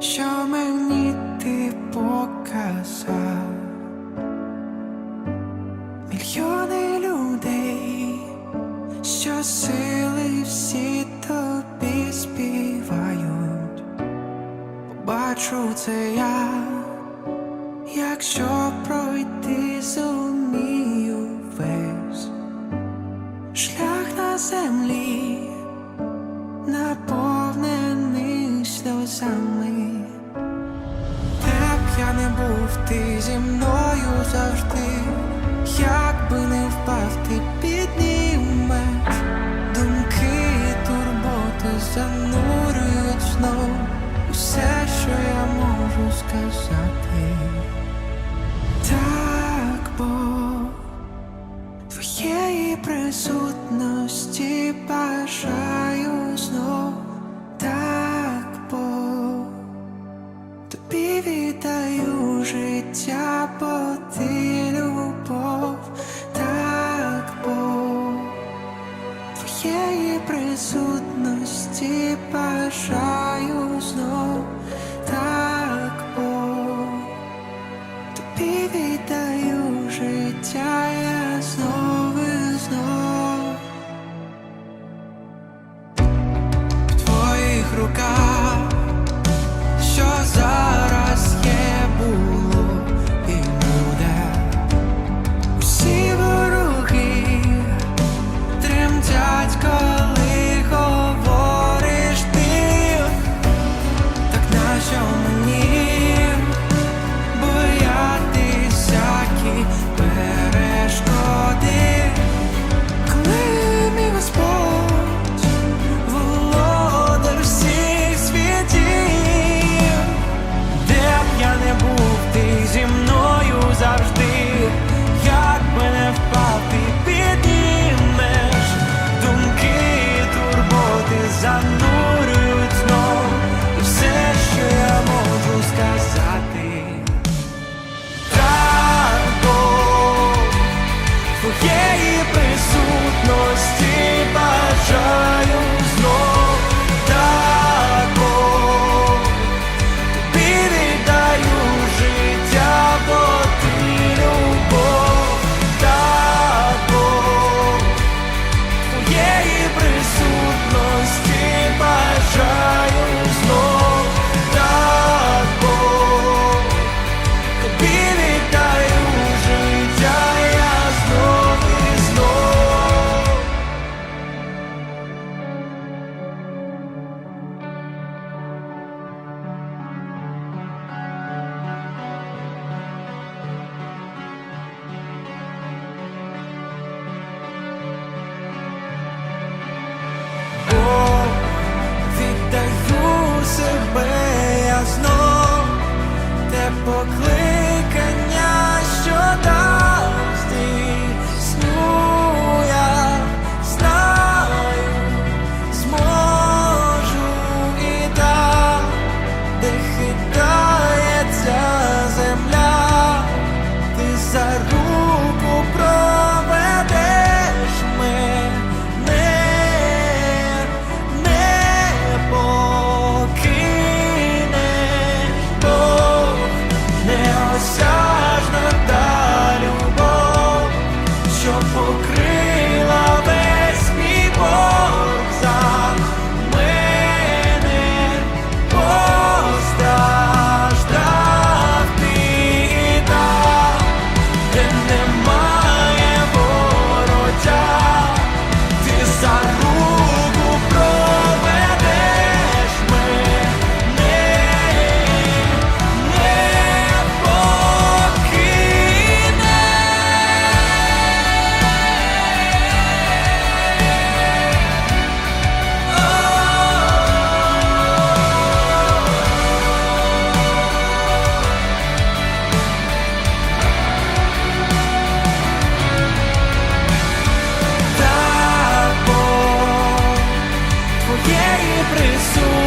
що мені ти показав, мільйони людей, що сили всі тобі співають, побачу це я, якщо пройти зумію весь шлях на землі. не був, ти зі мною завжди, як би не впав, ти піднімеш думки і турботи занурюють знов усе, що я можу сказати. Так, бо твоєї присутності бажаю знов. життя, бо ти любов, так Бог твоєї присутності бажаю. покрив. so